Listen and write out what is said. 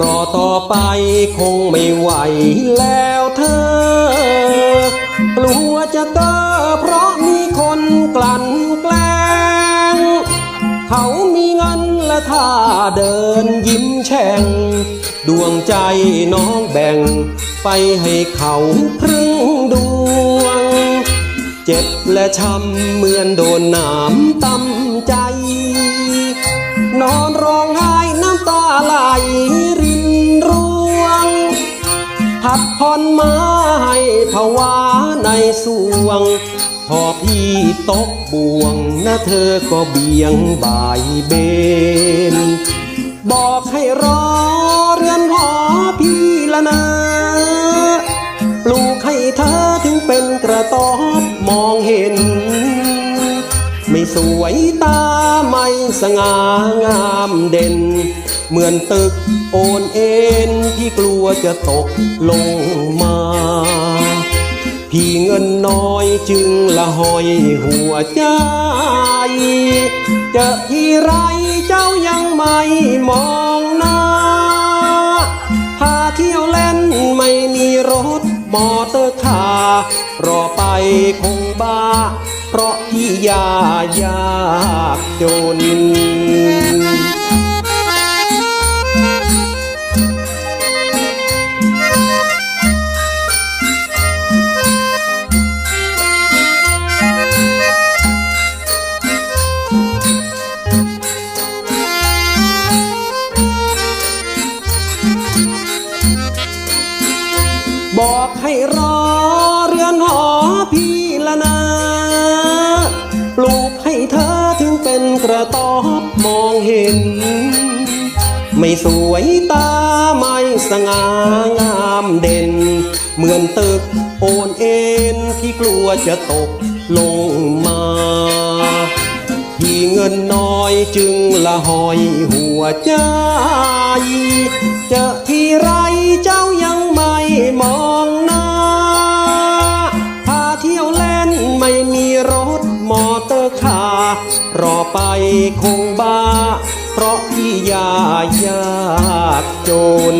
รอต่อไปคงไม่ไหวแล้วเธอกลัวจะเก้อเพราะมีคนกลั่นแกล้ง เขามีเงินและท่าเดินยิ้มแฉ่ง ดวงใจน้องแบ่ง ไปให้เขาครึ่งดวง เจ็บและช้ำเหมือนโดนหนามตำใจ นอนร้องไห้น้ำตาไหลรินร่วง พัดผ่อนมาให้ภาวะในสวง พอพี่ตกบ่วงนะเธอก็เบี่ยงบ่ายเบน เป็นกระต๊อบมองเห็น ไม่สวยตาไม่สง่างามเด่น เหมือนตึกโอนเอ็นที่กลัวจะตกลงมา พี่เงินน้อยจึงละหอยหัวใจ เจอที่ไรเจ้ายังไม่มองหน้าพาเที่ยวเล่นไม่มีรถมอเตอร์คา ร์รอไปคงบ้า เพราะที่ยายากจน ปลูกให้เธอถึงเป็นกระต๊อบมองเห็น ไม่สวยตาไม่สง่างามเด่น เหมือนตึกโอนเอ็นที่กลัวจะตกลงมาพี่เงินน้อยจึงละหอยหัวใจ เจอที่ไรเจ้าารอไปคงบ้า เพราะพี่ยายากจน